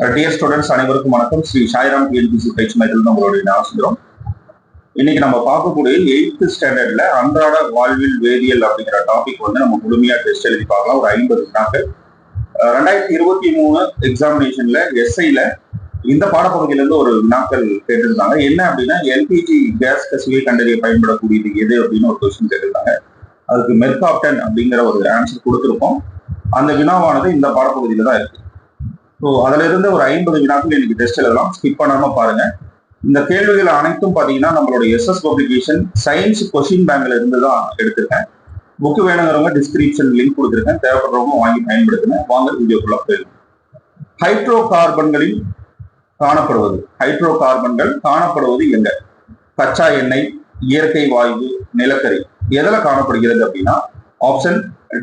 Uh, dear students அனைவருக்கும் வணக்கம். Sri Sairam TNPSC பயிற்சி மையத்தில் உங்களுடைய ஆசிரியரும் இன்னைக்கு நம்ம பார்க்கக்கூடிய எயித்து ஸ்டாண்டர்ட்ல அன்றாட வாழ்வில் வேதியியல் அப்படிங்கிற டாபிக் வந்து நம்ம முழுமையா டெஸ்ட் எழுதி பார்க்கலாம். ஒரு ஐம்பது நாட்கள் uh, ரெண்டாயிரத்தி இருபத்தி மூணு எக்ஸாமினேஷன்ல எஸ்ஐல இந்த பாடப்பகுதியில இருந்து ஒரு வினாக்கள் கேட்டிருந்தாங்க. என்ன அப்படின்னா எல்பிஜி கேஸ் கசிவை கண்டறிய பயன்படக்கூடியது எது அப்படின்னு ஒரு கொஸ்டின் கேட்டிருந்தாங்க. அதுக்கு மெர்காப்டன் அப்படிங்கிற ஒரு ஆன்சர் கொடுத்துருக்கோம். அந்த வினாவானது இந்த பாடப்பகுதியில தான் இருக்கு. ஸோ அதுல இருந்து ஒரு ஐம்பது வினாக்கள் எனக்கு டெஸ்ட் எழுதலாம். ஸ்கிப் பண்ணாம பாருங்க. இந்த கேள்விகள் அனைத்தும் பாத்தீங்கன்னா நம்மளோட எஸ்எஸ் பப்ளிகேஷன் சயின்ஸ் கொஸ்டின் பேங்க்ல இருந்து தான் எடுத்திருக்கேன். புக்கு வேணுங்கிறவங்க டிஸ்கிரிப்ஷன் லிங்க் கொடுத்துருக்கேன். தேவைப்படுறவங்க வாங்கி பயன்படுத்துங்க. வாங்க வீடியோக்குள்ள போயிடும் ஹைட்ரோ கார்பன்களில் காணப்படுவது. ஹைட்ரோ கார்பன்கள் காணப்படுவது எங்க? கச்சா எண்ணெய் இயற்கை வாயு நிலக்கரி. எதில் காணப்படுகிறது அப்படின்னா ஆப்ஷன்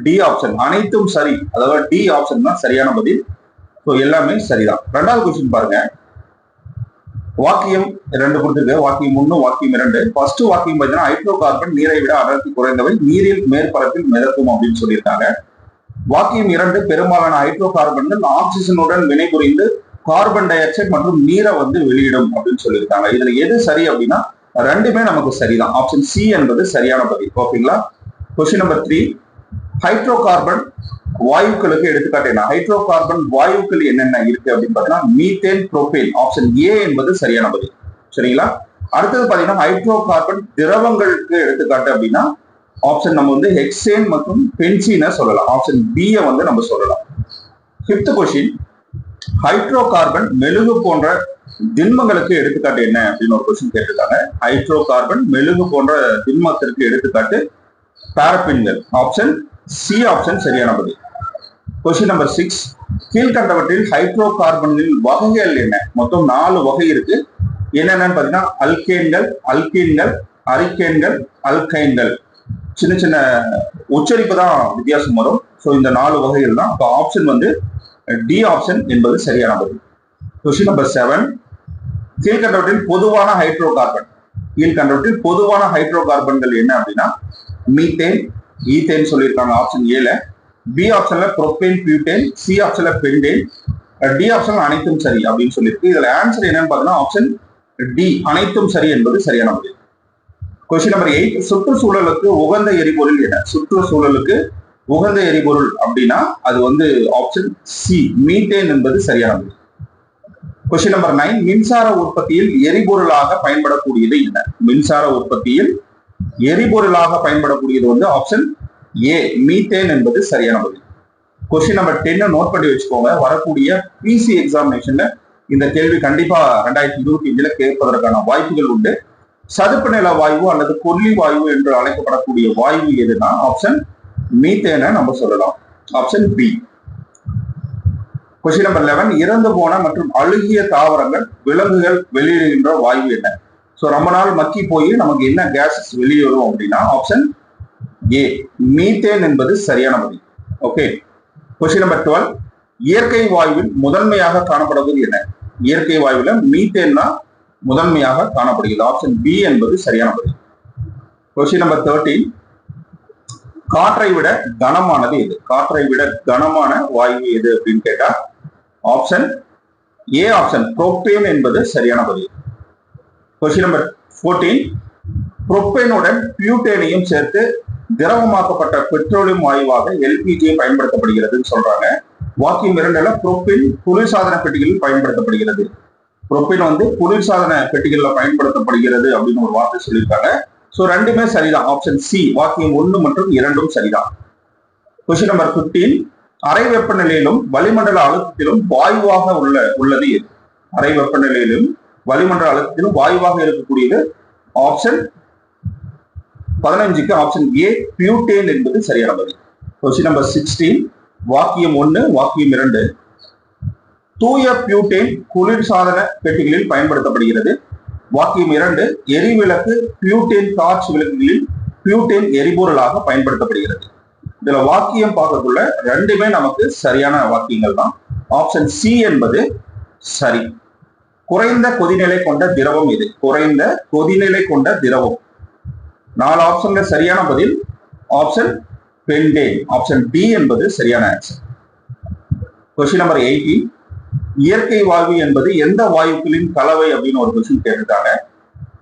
டி ஆப்ஷன் அனைத்தும் சரி. அதாவது டி ஆப்ஷன் தான் சரியான பதில். ஸோ எல்லாமே சரிதான். ரெண்டாவது கொஸ்டின் பாருங்க. வாக்கியம் ரெண்டு கொடுத்துருக்கு. வாக்கியம் ஒன்று வாக்கியம் இரண்டு. ஃபர்ஸ்ட் வாக்கியம் பார்த்தீங்கன்னா ஹைட்ரோ கார்பன் நீரை விட அடர்த்தி குறைந்தவை நீரில் மேற்பரப்பில் மிதக்கும் அப்படின்னு சொல்லியிருக்காங்க. வாக்கியம் இரண்டு பெரும்பாலான ஹைட்ரோ கார்பன்கள் ஆக்சிஜனுடன் வினைபுரிந்து கார்பன் டை ஆக்சைடு மற்றும் நீரை வந்து வெளியிடும் அப்படின்னு சொல்லியிருக்காங்க. இதுல எது சரி அப்படின்னா ரெண்டுமே நமக்கு சரிதான். ஆப்ஷன் சி என்பது சரியான பதில். ஓகேங்களா question number three hydrocarbon வாயுக்களுக்கு எடுத்துக்காட்டு என்ன? ஹைட்ரோ கார்பன் வாயுக்கள் என்னென்ன இருக்கு அப்படின்னு பார்த்தீங்கன்னா மீத்தேன் புரோபேன் ஆப்ஷன் ஏ என்பது சரியான பதில். சரிங்களா? அடுத்தது பாத்தீங்கன்னா ஹைட்ரோ கார்பன் திரவங்களுக்கு எடுத்துக்காட்டு அப்படின்னா ஆப்ஷன் நம்ம வந்து ஹெக்ஸேன் மற்றும் பென்சினை சொல்லலாம். ஆப்ஷன் பி வந்து நம்ம சொல்லலாம். ஃபிஃப்த் கொஸ்டின் ஹைட்ரோ கார்பன் மெழுகு போன்ற திண்மங்களுக்கு எடுத்துக்காட்டு என்ன அப்படின்னு ஒரு கொஸ்டின் கேட்டிருக்காங்க. ஹைட்ரோ கார்பன் மெழுகு போன்ற திண்மத்திற்கு எடுத்துக்காட்டு பாரபின்கள் ஆப்ஷன் சி ஆப்ஷன் சரியான பதில். கொஸ்டின் நம்பர் சிக்ஸ் கீழ்கண்டவற்றில் ஹைட்ரோ கார்பன்களின் வகைகள் என்ன? மொத்தம் நாலு வகை இருக்கு. என்னென்னு பாத்தீங்கன்னா அல்கேன்கள் அல்கீன்கள் அரிக்கேன்கள் அல்கைன்கள் சின்ன சின்ன உச்சரிப்பு தான் வித்தியாசம் வரும். ஸோ இந்த நாலு வகைகள் தான். அப்போ ஆப்ஷன் வந்து டி ஆப்ஷன் என்பது சரியான பதில். கொஸ்டின் நம்பர் செவன் கீழ்கண்டவற்றில் பொதுவான ஹைட்ரோ கார்பன் கீழ்கண்டவற்றில் பொதுவான ஹைட்ரோ கார்பன்கள் என்ன அப்படின்னா மீத்தேன் ஈத்தேன் சொல்லியிருக்காங்க ஆப்ஷன் ஏல பி ஆப்ஷன்ல ப்ரோபேன் பியூட்டேன் சி ஆப்ஷன்ல பெண்டேன் டி ஆப்ஷன் அனைத்தும் சரி அப்படின்னு சொல்லியிருக்கு. இதுல ஆன்சர் என்னன்னு பார்த்தீங்கன்னா ஆப்ஷன் டி அனைத்தும் சரி என்பது சரியான பதில் கொஸ்டின் நம்பர் எயிட் சுற்றுச்சூழலுக்கு உகந்த எரிபொருள் என்ன? சுற்றுச்சூழலுக்கு உகந்த எரிபொருள் அப்படின்னா அது வந்து ஆப்ஷன் சி மீத்தேன் என்பது சரியான பதில் கொஸ்டின் நம்பர் நைன் மின்சார உற்பத்தியில் எரிபொருளாக பயன்படக்கூடியது என்ன? மின்சார உற்பத்தியில் எரிபொருளாக பயன்படக்கூடியது வந்து ஆப்ஷன் ஏ மீத்தேன் என்பது சரியான பதில் கொஸ்டின் நம்பர் டென்னை நோட் பண்ணி வச்சுக்கோங்க. வரக்கூடிய பிசி எக்ஸாமினேஷன்ல இந்த கேள்வி கண்டிப்பா ரெண்டாயிரத்தி இருபத்தி அஞ்சுல கேட்பதற்கான வாய்ப்புகள் உண்டு. சதுப்பு நில வாயு அல்லது கொல்லி வாயு என்று அழைக்கப்படக்கூடிய வாயு எதுனா ஆப்ஷன் மீத்தேனை நம்ம சொல்லலாம். Option B question number eleven இறந்து போன மற்றும் அழுகிய தாவரங்கள் விலங்குகள் வெளியிடுகின்ற வாயு என்ன? ஸோ ரொம்ப நாள் மக்கி போய் நமக்கு என்ன கேஸஸ் வெளியே வரும் அப்படின்னா ஆப்ஷன் ஏ மீத்தேன் என்பது சரியான பதில் ஓகே கொஸ்டின் நம்பர் டுவெல் இயற்கை வாயுவில் முதன்மையாக காணப்படுவது என்ன? இயற்கை வாயுவில் மீத்தேன்னா முதன்மையாக காணப்படுகிறது. ஆப்ஷன் பி என்பது சரியான பதில் கொஸ்டின் நம்பர் தேர்ட்டீன் காற்றை விட கனமானது எது? காற்றை விட கனமான வாயு எது அப்படின்னு கேட்டா ஆப்ஷன் ஏ ஆப்ஷன் புரோப்பேன் என்பது சரியான பதில் கொஸ்டின் நம்பர் ஃபோர்டீன் புரோப்பேனுடன் பியூட்டேனையும் சேர்த்து திரவமாக்கப்பட்ட பெட்ரோலியம் வாயுவாக எல்பிஜி பயன்படுத்தப்படுகிறதுன்னு சொல்றாங்க. வாக்கியம் இரண்டுல புரோப்பின் குளிர்சாதன பெட்டிகளில் பயன்படுத்தப்படுகிறது. புரோப்பின் வந்து குளிர்சாதன பெட்டிகளில் பயன்படுத்தப்படுகிறது அப்படின்னு ஒரு வார்த்தை சொல்லியிருக்காங்க. ஸோ ரெண்டுமே சரிதான். ஆப்ஷன் சி வாக்கியம் ஒன்று மற்றும் இரண்டும் சரிதான். கொஸ்டின் நம்பர் பிப்டீன் அறை வெப்பநிலையிலும் வளிமண்டல அழுத்தத்திலும் வாயுவாக உள்ள உள்ளது அரை அறை வெப்பநிலையிலும் வளிமண்டல அழுத்தத்திலும் வாயுவாக இருக்கக்கூடியது ஆப்ஷன் பதினஞ்சுக்கு ஆப்ஷன் ஏ பியூட்டேன் என்பது சரியான பதில். கொஸ்டின் நம்பர் சிக்ஸ்டீன் வாக்கியம் ஒன்று வாக்கியம் இரண்டு. தூய பியூட்டேன் குளிர்சாதன பெட்டிகளில் பயன்படுத்தப்படுகிறது. வாக்கியம் இரண்டு எரிவிளக்கு பியூட்டேன் டார்ச் விளக்குகளில் பியூட்டேன் எரிபொருளாக பயன்படுத்தப்படுகிறது. இதுல வாக்கியம் பார்க்கக்குள்ள ரெண்டுமே நமக்கு சரியான வாக்கியங்கள் தான். ஆப்ஷன் சி என்பது சரி. குறைந்த கொதிநிலை கொண்ட திரவம் இது குறைந்த கொதிநிலை கொண்ட திரவம். நாலு ஆப்ஷன்ல சரியான பதில். ஆப்ஷன் பெண்டேன். ஆப்ஷன் டி என்பது சரியான ஆன்சர் கொஸ்டின் நம்பர் எயிட்டீன் இயற்கை வாயு என்பது எந்த வாயுக்களின் கலவை அப்படின்னு ஒரு கொஸ்டின் கேட்டிருக்காங்க.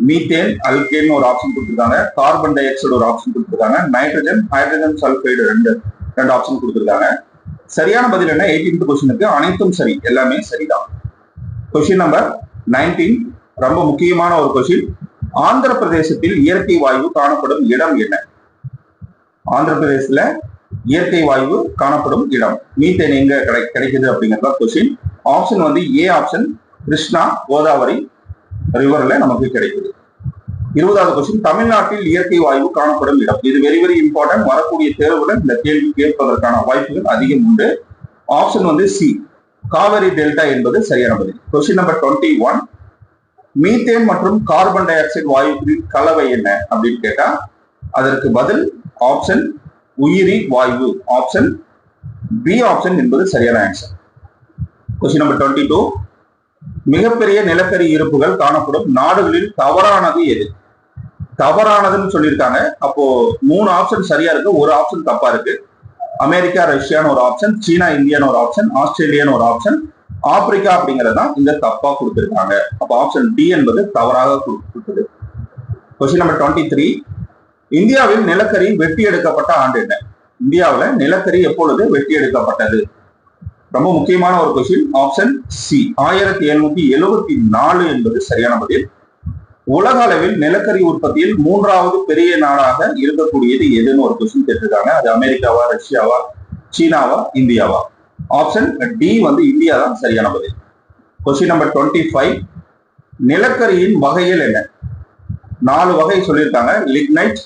மீத்தேன் அல்கேன் ஒரு ஆப்ஷன் கொடுத்துருக்காங்க. கார்பன் டை ஆக்சைடு ஒரு ஆப்ஷன் கொடுத்துருக்காங்க. நைட்ரஜன் ஹைட்ரஜன் சல்ஃபைடு ரெண்டு ரெண்டு ஆப்ஷன் கொடுத்துருக்காங்க. சரியான பதில் என்ன? எயிட்டீன்த் கொஸ்டினுக்கு அனைத்தும் சரி. எல்லாமே சரிதான். கொஸ்டின் நம்பர் நைன்டீன் ரொம்ப முக்கியமான ஒரு கொஸ்டின் ஆந்திர பிரதேசத்தில் இயற்கை வாயு காணப்படும் இடம் என்ன? ஆந்திர பிரதேசத்துல இயற்கை வாயு காணப்படும் இடம். மீத்தேன் எங்க கிடை கிடைக்குது அப்படிங்கறத கொஸ்டின் ஆப்ஷன் வந்து ஏ ஆப்ஷன் கிருஷ்ணா கோதாவரி ரிவர்ல நமக்கு கிடைக்குது. இருபதாவது கொஸ்டின் தமிழ்நாட்டில் இயற்கை வாயு காணப்படும் இடம். இது வெரி வெரி இம்பார்ட்டன்ட் வரக்கூடிய தேர்வுல இந்த கேள்வி கேட்பதற்கான வாய்ப்புகள் அதிகம் உண்டு. ஆப்ஷன் வந்து சி காவேரி டெல்டா என்பது சரியான பதில் question number twenty one methane மற்றும் கார்பன் டை ஆக்சைடு வாயுக்களின் கலவை என்ன அப்படின்னு கேட்டா அதற்கு பதில் ஆப்ஷன் உயிரி வாயு. ஆப்ஷன் பி ஆப்ஷன் என்பது சரியான answer question number twenty two மிகப்பெரிய நிலக்கரி இருப்புகள் காணப்படும் நாடுகளில் தவறானது எது? தவறானதுன்னு சொல்லியிருக்காங்க. அப்போ மூணு ஆப்ஷன் சரியா இருக்கு. ஒரு ஆப்ஷன் தப்பா இருக்கு. அமெரிக்கா ரஷ்யான்னு ஒரு ஆப்ஷன் சீனா இந்தியான்னு ஒரு ஆப்ஷன் ஆஸ்திரேலியான்னு ஒரு ஆப்ஷன் ஆப்பிரிக்கா அப்படிங்கறதுதான் இந்த தப்பா கொடுத்திருக்காங்க. அப்போ ஆப்ஷன் டி என்பது தவறாக கொடுத்தது கொஸ்டின் நம்பர் டுவெண்ட்டி த்ரீ இந்தியாவில் நிலக்கரி வெட்டி எடுக்கப்பட்ட ஆண்டு என்ன? இந்தியாவில் நிலக்கரி எப்பொழுது வெட்டி எடுக்கப்பட்டது? ரொம்ப முக்கியமான ஒரு கொஸ்டின் ஆப்ஷன் சி ஆயிரத்தி எழுநூத்தி எழுபத்தி நாலு என்பது சரியான பதில். உலக அளவில் நிலக்கரி உற்பத்தியில் மூன்றாவது பெரிய நாடாக இருக்கக்கூடியது எதுன்னு ஒரு கொஸ்டின் கேட்டிருக்காங்க. அது அமெரிக்காவா ரஷ்யாவா சீனாவா இந்தியாவா? ஆப்ஷன் டி வந்து இந்தியா தான் சரியான பதில். கொஸ்டின் நம்பர் டுவெண்ட்டி ஃபைவ் நிலக்கரியின் வகைகள் என்ன? நாலு வகை சொல்லியிருக்காங்க. லிக்னைட்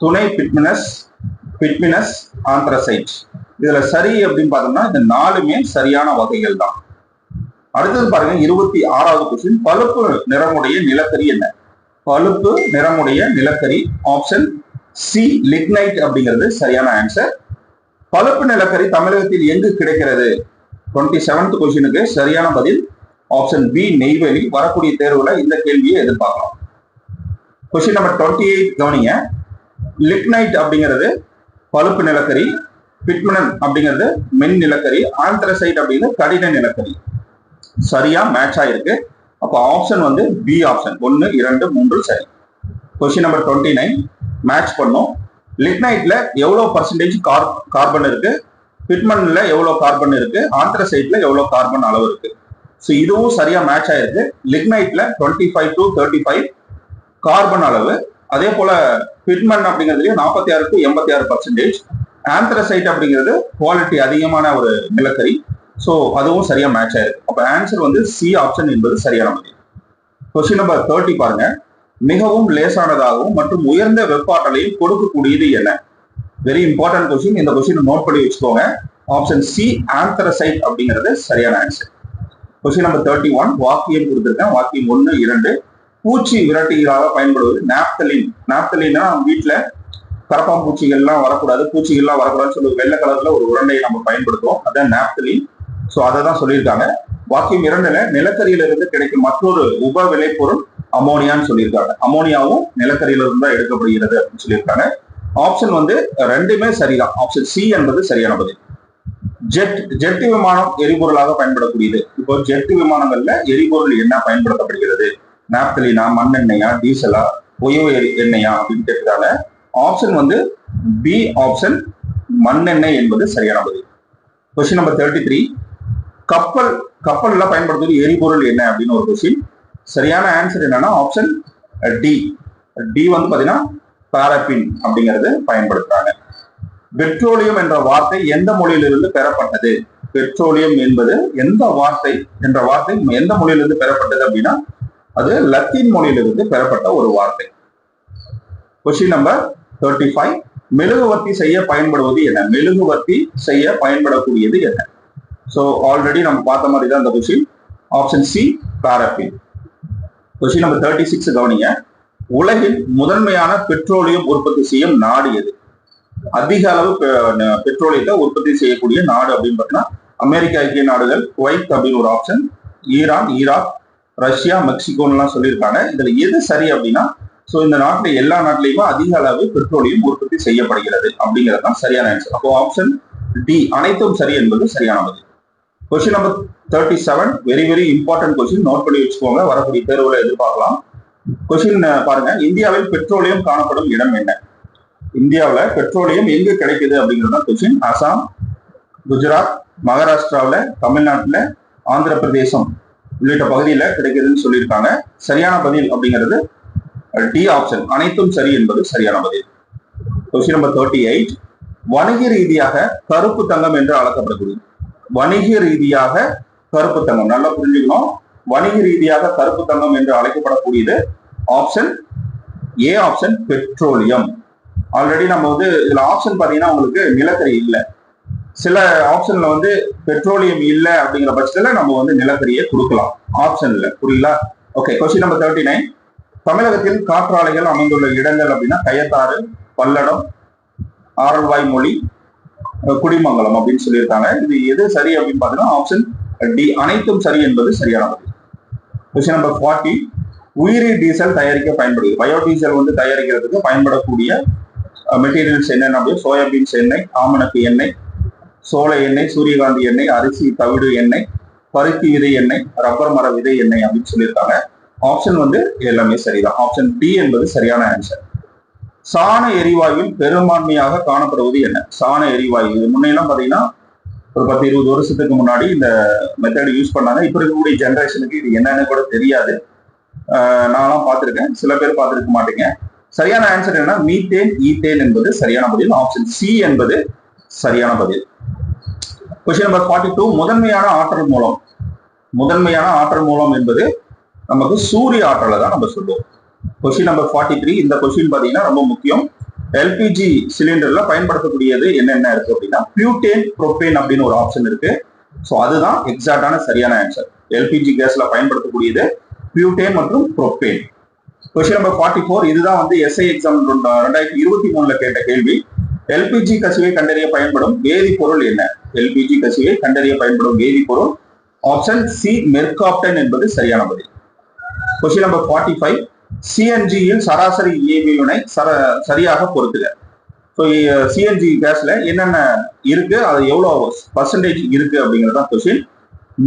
துணை பிட்மினஸ் பிட்மினஸ் ஆந்த்ரசைட். இதுல சரி அப்படின்னு பார்த்தோம்னா இந்த நாலுமே சரியான வகைகள் தான். அடுத்தது பாருங்க இருபத்தி ஆறாவது கொஸ்டின் பழுப்பு நிறமுடைய நிலக்கரி என்ன? பழுப்பு நிறமுடைய நிலக்கரி. ஆப்ஷன் சி லிக்னைட் அப்படிங்கிறது சரியான ஆன்சர் பழுப்பு நிலக்கரி தமிழகத்தில் எங்கு கிடைக்கிறது? டுவெண்ட்டி செவன்த் கொஸ்டினுக்கு சரியான பதில் ஆப்ஷன் பி நெய்வேலி. வரக்கூடிய தேர்வுல இந்த கேள்வியை எதிர்பார்க்கலாம். கொஸ்டின் நம்பர் டுவெண்ட்டி எயிட் கவனிங்க. லிக்னைட் அப்படிங்கிறது பழுப்பு நிலக்கரி பிட்மனன் அப்படிங்கிறது மென் நிலக்கரி ஆந்திரசைட் அப்படிங்கிறது கடின நிலக்கரி. சரியா மேட்ச் ஆயிருக்கு. அப்போ ஆப்ஷன் வந்து பி ஆப்ஷன் ஒன்று இரண்டு மூன்று சரி. Question number twenty nine match பண்ணும். லிக்னைட்ல எவ்வளவு பர்சன்டேஜ் கார் கார்பன் இருக்கு? பிட்மன்ல எவ்வளவு கார்பன் இருக்கு? ஆந்திரசைட்ல எவ்வளவு கார்பன் அளவு இருக்கு? ஸோ இதுவும் சரியா மேட்ச் ஆயிருக்கு. லிக்னைட்ல twenty five to thirty five carbon அளவு. அதே போல பிட்மன் அப்படிங்கிறதுலயும் நாற்பத்தி ஆறு டு எண்பத்தி ஆறு பர்சன்டேஜ் ஆந்த்ரசைட் அப்படிங்கிறது குவாலிட்டி அதிகமான ஒரு நிலக்கரி. ஸோ அதுவும் சரியா மேட்ச் ஆயிருக்கு. அப்போ ஆன்சர் வந்து சி ஆப்ஷன் என்பது சரியான முடியும் கொஸ்டின் நம்பர் தேர்ட்டி பாருங்க. மிகவும் லேசானதாகவும் மற்றும் உயர்ந்த வெப்பாற்றலையும் கொடுக்கக்கூடியது என்ன? வெரி இம்பார்ட்டன்ட் கொஸ்டின் இந்த கொஸ்டின் நோட் பண்ணி வச்சுக்கோங்க. ஆப்ஷன் சி ஆந்த்ரசைட் அப்படிங்கிறது சரியான answer question number thirty one வாக்கியம் கொடுத்துருக்கேன். வாக்கியம் ஒன்று இரண்டு. பூச்சி விரட்டிகளாக பயன்படுவது நாப்தலின். நாப்தலின்னா வீட்டில் கரப்பாம்பூச்சிகள்லாம் வரக்கூடாது. பூச்சிகள்லாம் வரக்கூடாதுன்னு சொல்லி வெள்ளை கலர்ல ஒரு உருண்டையை நம்ம பயன்படுத்துவோம். அதான் நாப்தலின். ஸோ அதை தான் சொல்லியிருக்காங்க. வாக்கியம் இரண்டுல நிலக்கரியிலிருந்து கிடைக்கும் மற்றொரு உப விளைபொருள் அமோனியான்னு சொல்லியிருக்காங்க. அமோனியாவும் நிலக்கரியிலிருந்து தான் எடுக்கப்படுகிறது அப்படின்னு சொல்லியிருக்காங்க. ஆப்ஷன் வந்து ரெண்டுமே சரிதான். ஆப்ஷன் சி என்பது சரியான பதில். ஜெட் ஜெட் விமானம் எரிபொருளாக பயன்படக்கூடியது. இப்போ ஜெட் விமானங்கள்ல எரிபொருள் என்ன பயன்படுத்தப்படுகிறது? நாப்தலினா மண்ணெண்ணெயா டீசலா உயவு எண்ணெயா அப்படின்னு கேட்டதால ஆப்ஷன் வந்து பி ஆப்ஷன் மண்ணெண்ணெய் என்பது சரியான பதில். கொஸ்டின் நம்பர் தேர்ட்டி த்ரீ கப்பல் கப்பல்ல பயன்படுத்துவது எரிபொருள் என்ன அப்படின்னு ஒரு கொஸ்டின் சரியான ஆன்சர் என்னன்னா ஆப்ஷன் டி டி வந்து பாத்தீங்கன்னா பாரபின் அப்படிங்கிறது பயன்படுத்துறாங்க. பெட்ரோலியம் என்ற வார்த்தை எந்த மொழியிலிருந்து பெறப்பட்டது? பெட்ரோலியம் என்பது எந்த வார்த்தை என்ற வார்த்தை எந்த மொழியிலிருந்து பெறப்பட்டது அப்படின்னா அது லத்தீன் மொழியிலிருந்து பெறப்பட்ட ஒரு வார்த்தை. கொஸ்டின் நம்பர் தேர்ட்டி ஃபைவ் மெழுகுவர்த்தி செய்ய பயன்படுவது என்ன? மெழுகுவர்த்தி செய்ய பயன்படக்கூடியது என்ன? ஸோ ஆல்ரெடி நம்ம பார்த்த மாதிரி தான் அந்த question option C paraffin question number thirty six கவனிங்க. உலகில் முதன்மையான பெட்ரோலியம் உற்பத்தி செய்யும் நாடு எது? அதிக அளவு பெட்ரோலியத்தை உற்பத்தி செய்யக்கூடிய நாடு அப்படின்னு பார்த்தீங்கன்னா அமெரிக்க ஐக்கிய நாடுகள் குவைத் அப்படின்னு ஒரு ஆப்ஷன் ஈரான் ஈராக் ரஷ்யா மெக்சிகோன்லாம் சொல்லியிருக்காங்க. இதுல எது சரி அப்படின்னா ஸோ இந்த நாட்டில் எல்லா நாட்டிலையுமே அதிக அளவு பெட்ரோலியம் உற்பத்தி செய்யப்படுகிறது அப்படிங்கிறது தான் சரியான ஆன்சர் அப்போ ஆப்ஷன் டி அனைத்தும் சரி என்பது சரியான பதில். Question number thirty seven very very important question note பண்ணி வச்சுக்கோங்க. வரக்கூடிய தேர்வுல எதிர்பார்க்கலாம். கொஸ்டின் பாருங்க. இந்தியாவில் பெட்ரோலியம் காணப்படும் இடம் என்ன? இந்தியாவில் பெட்ரோலியம் எங்கே கிடைக்குது அப்படிங்கிறது தான் கொஸ்டின் அசாம் குஜராத் மகாராஷ்டிராவில் தமிழ்நாட்டில் ஆந்திர பிரதேசம் உள்ளிட்ட பகுதியில் கிடைக்குதுன்னு சொல்லியிருக்காங்க. சரியான பதில் அப்படிங்கிறது டி ஆப்ஷன் அனைத்தும் சரி என்பது சரியான பதில். கொஸ்டின் நம்பர் தேர்ட்டி எயிட் வணிக ரீதியாக கருப்பு தங்கம் என்று அழைக்கப்படுகிறது வணிக ரீதியாக கருப்பு தங்கம். நல்லா புரிஞ்சுக்கணும். வணிக ரீதியாக கருப்பு தங்கம் என்று அழைக்கப்படக்கூடியது option A option petroleum already நம்ம வந்து இதுல ஆப்ஷன் பாத்தீங்கன்னா உங்களுக்கு நிலக்கரி இல்லை. சில ஆப்ஷன்ல வந்து பெட்ரோலியம் இல்லை அப்படிங்கிற பட்சத்துல நம்ம வந்து நிலக்கரியை கொடுக்கலாம். ஆப்ஷன்ல புரியல okay question number thirty nine தமிழகத்தில் காற்றாலைகள் அமைந்துள்ள இடங்கள் அப்படின்னா கயத்தாறு பல்லடம் ஆரல்வாய் மொழி குடிமங்கலம் அப்படின்னு சொல்லியிருக்காங்க. இது எது சரி அப்படின்னு பார்த்தீங்கன்னா ஆப்ஷன் டி அனைத்தும் சரி என்பது சரியான பதில் கொஸ்டின் நம்பர் ஃபார்ட்டி உயிரி டீசல் தயாரிக்க பயன்படுது பயோடீசல் வந்து தயாரிக்கிறதுக்கு பயன்படக்கூடிய மெட்டீரியல்ஸ் என்னென்ன அப்படின்னா சோயாபீன்ஸ் எண்ணெய் ஆமணக்கு எண்ணெய் சோள எண்ணெய் சூரியகாந்தி எண்ணெய் அரிசி தவிடு எண்ணெய் பருத்தி விதை எண்ணெய் ரப்பர் மர விதை எண்ணெய் அப்படின்னு சொல்லியிருக்காங்க. ஆப்ஷன் வந்து எல்லாமே சரிதான். ஆப்ஷன் டி என்பது சரியான ஆன்சர் சாண எரிவாயுவில் பெரும்பான்மையாக காணப்படுவது என்ன? சாண எரிவாயு. இது முன்னையெல்லாம் பார்த்தீங்கன்னா ஒரு பத்து இருபது வருஷத்துக்கு முன்னாடி இந்த மெத்தட் யூஸ் பண்ணாங்க. இப்போ இருக்கக்கூடிய ஜென்ரேஷனுக்கு இது என்னன்னு கூட தெரியாது. நான்லாம் பார்த்துருக்கேன். சில பேர் பார்த்துருக்க மாட்டேங்க. சரியான ஆன்சர் என்ன மீத்தேன் ஈத்தேன் என்பது சரியான பதில். ஆப்ஷன் சி என்பது சரியான பதில். கொஸ்டின் நம்பர் ஃபார்ட்டி டூ முதன்மையான ஆற்றல் மூலம். முதன்மையான ஆற்றல் மூலம் என்பது நமக்கு சூரிய ஆற்றலை தான் நம்ம சொல்லுவோம். கொஸ்டின் நம்பர் ஃபார்ட்டி த்ரீ இந்த கொஸ்டின் பார்த்தீங்கன்னா ரொம்ப முக்கியம். எல்பிஜி சிலிண்டர்ல பயன்படுத்தக்கூடியது என்னென்ன இருக்கு அப்படின்னா பியூட்டேன் ப்ரோபேன் அப்படின்னு ஒரு ஆப்ஷன் இருக்கு. ஸோ அதுதான் எக்ஸாக்டான சரியான ஆன்சர் எல்பிஜி கேஸ்ல பயன்படுத்தக்கூடியது பியூட்டேன் மற்றும் propane question number forty four இதுதான் வந்து எஸ்ஐ எக்ஸாம் ரெண்டாயிரத்தி இருபத்தி மூணுல கேட்ட கேள்வி. எல்பிஜி கசிவை கண்டறிய பயன்படும் வேதிப்பொருள் என்ன? எல்பிஜி கசிவை கண்டறிய பயன்படும் வேதிப்பொருள். ஆப்ஷன் சி மெர்காப்டன் என்பது சரியான பதில். கொஸ்டின் நம்பர் ஃபார்ட்டி ஃபைவ் சிஎன்ஜியில் சராசரி இயற்பினை சர சரியாக பொறுத்துக ஸோ சிஎன்ஜி கேஸில் என்னென்ன இருக்கு? அது எவ்வளோ பர்சன்டேஜ் இருக்கு அப்படிங்கிறது தான் கொஸ்டின்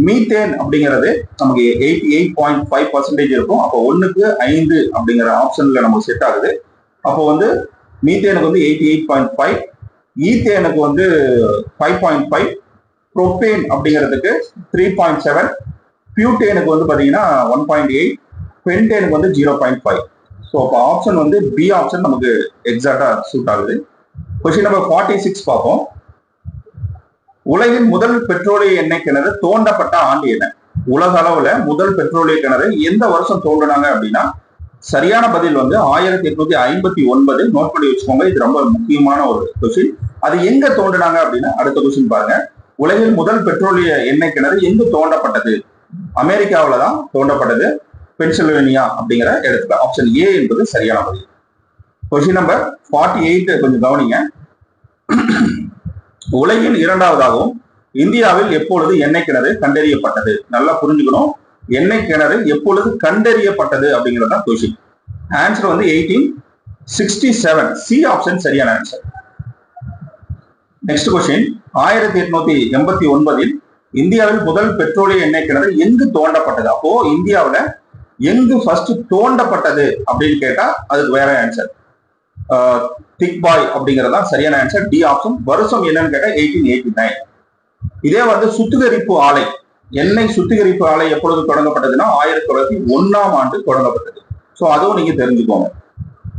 மீத்தேன் அப்படிங்கிறது நமக்கு eighty eight point five percentage இருக்கும். அப்போ ஒன்றுக்கு ஐந்து அப்படிங்கிற ஆப்ஷனில் நமக்கு செட் ஆகுது. அப்போ வந்து மீத்தேனுக்கு வந்து எயிட்டி எயிட் பாயிண்ட் ஃபைவ் ஈத்தேனுக்கு வந்து ஃபைவ் பாயிண்ட் ஃபைவ் ப்ரொப்பேன் அப்படிங்கிறதுக்கு த்ரீ பாயிண்ட் செவன் பியூட்டேனுக்கு வந்து பார்த்தீங்கன்னா ஒன் பாயிண்ட் எயிட் பென்டேனுக்கு வந்து ஜீரோ பாயிண்ட் ஃபைவ் ஸோ அப்போ ஆப்ஷன் வந்து பி ஆப்ஷன் நமக்கு எக்ஸாக்டா சூட் ஆகுது. கொஸ்டின் நம்பர் ஃபார்ட்டி சிக்ஸ் பார்ப்போம். உலகின் முதல் பெட்ரோலிய எண்ணெய் கிணறு தோண்டப்பட்ட ஆண்டு என்ன? உலக அளவுல முதல் பெட்ரோலிய கிணறு எந்த வருஷம் தோண்டினாங்க அப்படின்னா சரியான பதில் வந்து ஆயிரத்தி எட்நூத்தி ஐம்பத்தி ஒன்பது. நோட் பண்ணி வச்சுக்கோங்க இது ரொம்ப முக்கியமான ஒரு கொஸ்டின் அது எங்க தோண்டினாங்க அப்படின்னா அடுத்த கொஸ்டின் பாருங்க. உலகில் முதல் பெட்ரோலிய எண்ணெய் கிணறு எங்கு தோண்டப்பட்டது? அமெரிக்காவில தான் தோண்டப்பட்டது. பென்சில்வேனியா அப்படிங்கிற இடத்துல ஆப்ஷன் ஏ என்பது சரியான பதில் கொஸ்டின் நம்பர் ஃபார்ட்டி எயிட் கொஞ்சம் கவனிங்க. உலகின் இரண்டாவதாகவும் இந்தியாவில் எப்பொழுது எண்ணெய் கிணறு கண்டறியப்பட்டது? நல்லா புரிஞ்சுக்கணும். எண்ணெய் கிணறு எப்பொழுது கண்டறியப்பட்டது அப்படிங்கிறது தான் கொஸ்டின் ஆன்சர் வந்து eighteen sixty seven C option சரியான ஆன்சர் நெக்ஸ்ட் கொஸ்டின் ஆயிரத்தி எட்நூத்தி எண்பத்தி ஒன்பதில் இந்தியாவில் முதல் பெட்ரோலிய எண்ணெய் கிணறு எங்கு தோண்டப்பட்டது? அப்போ இந்தியாவில் எங்கு ஃபர்ஸ்ட் தோண்டப்பட்டது அப்படின்னு கேட்டா அதுக்கு வேற ஆன்சர் திக் பாய் அப்படிங்கறதா சரியான ஆன்சர் டி ஆப்ஷன் வருஷம் என்னன்னு கேட்டா எயிட்டீன் எயிட்டி நைன் இதே வந்து சுத்திகரிப்பு ஆலை. எண்ணெய் சுத்திகரிப்பு ஆலை எப்பொழுது தொடங்கப்பட்டதுன்னா ஆயிரத்தி தொள்ளாயிரத்தி ஒன்னாம் ஆண்டு தொடங்கப்பட்டது. ஸோ அதுவும் நீங்க தெரிஞ்சுக்கோங்க.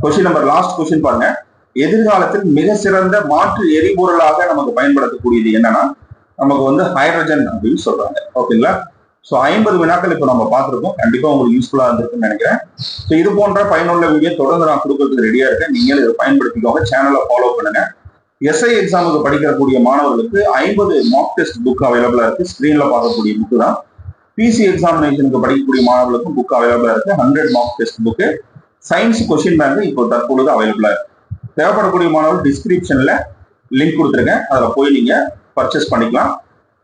கொஸ்டின் நம்பர் லாஸ்ட் கொஸ்டின் பாருங்க. எதிர்காலத்தில் மிக சிறந்த மாற்று எரிபொருளாக நமக்கு பயன்படுத்தக்கூடியது என்னன்னா நமக்கு வந்து ஹைட்ரஜன் அப்படின்னு சொல்றாங்க. ஓகேங்களா ஸோ ஐம்பது வினாக்கள் இப்போ நம்ம பார்த்துருக்கோம். கண்டிப்பாக உங்களுக்கு யூஸ்ஃபுல்லாக இருந்திருக்குன்னு நினைக்கிறேன். ஸோ இது போன்ற பயனுள்ள வீடியோ தொடர்ந்து நான் கொடுக்கறதுக்கு ரெடியாக இருக்கேன். நீங்களும் இதை பயன்படுத்திக்கோங்க. சேனலை ஃபாலோ பண்ணுங்க. எஸ்ஐ எக்ஸாமுக்கு படிக்கக்கூடிய மாணவர்களுக்கு ஐம்பது மாக் டெஸ்ட் புக் அவைலபிளாக இருக்குது ஸ்க்ரீனில் பார்க்கக்கூடிய புக்கு தான். பிசி எக்ஸாமினேஷனுக்கு படிக்கக்கூடிய மாணவர்களுக்கும் புக் அவைலபிளாக இருக்குது hundred mark test book science question bank இப்போ தற்பொழுது அவைலபிளாக இருக்குது தேவைப்படக்கூடிய மாணவர்கள் டிஸ்கிரிப்ஷனில் லிங்க் கொடுத்துருக்கேன். அதில் போய் நீங்கள் பர்ச்சேஸ் பண்ணிக்கலாம்.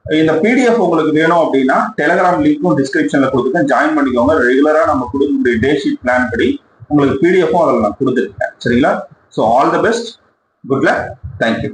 இந்த பிடிஎஃப் உங்களுக்கு வேணும் அப்படின்னா டெலிகிராம் லிங்க்கும் டிஸ்கிரிப்ஷன்ல கொடுத்துருக்கேன் ஜாயின் பண்ணிக்கோங்க. ரெகுலரா நம்ம கொடுக்கக்கூடிய டே ஷீட் பிளான் படி உங்களுக்கு பிடிஎஃப்பும் அதில் நான் கொடுத்துருக்கேன். சரிங்களா? So all the best good luck thank you